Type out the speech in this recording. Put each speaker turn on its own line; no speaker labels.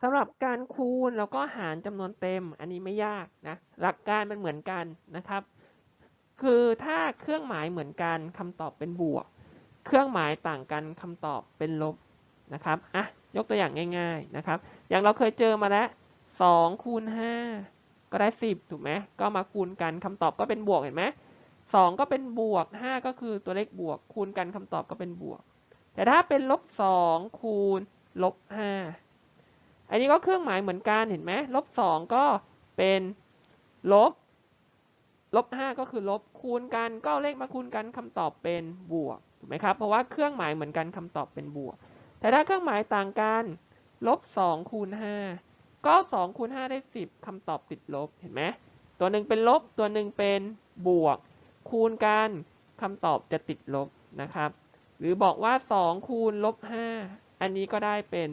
สำหรับการคูณแล้วก็หารจำนวนเต็มอันนี้ไม่ยากนะหลักการมันเหมือนกันนะครับ คือถ้าเครื่องหมายเหมือนกันคำตอบเป็นบวก เครื่องหมายต่างกันคำตอบเป็นลบนะครับอะยกตัวอย่างง่าย ๆนะครับ อย่างเราเคยเจอมาแล้วสองคูณห้าก็ได้สิบถูกไหมก็มาคูณกันคำตอบก็เป็นบวกเห็นไหมสองก็เป็นบวกห้าก็คือตัวเลขบวก คูณกันคำตอบก็เป็นบวก แต่ถ้าเป็นลบสองคูณลบห้า อันนี้ก็เครื่องหมายเหมือนกันเห็นไหมลบสองก็เป็นลบลบห้าก็คือลบคูณกัน ก็เลขมาคูณกันคำตอบเป็นบวกถูกไหมครับเพราะว่าเครื่องหมายเหมือนกันคำตอบเป็นบวก แต่ถ้าเครื่องหมายต่างกันลบสองคูณห้าก็สองคูณห้าได้สิบคำตอบติดลบเห็นไหมตัวหนึ่งเป็นลบตัวหนึ่งเป็นบวก คูณกันคำตอบจะติดลบนะครับ หรือบอกว่าสองคูณลบห้าอันนี้ก็ได้เป็น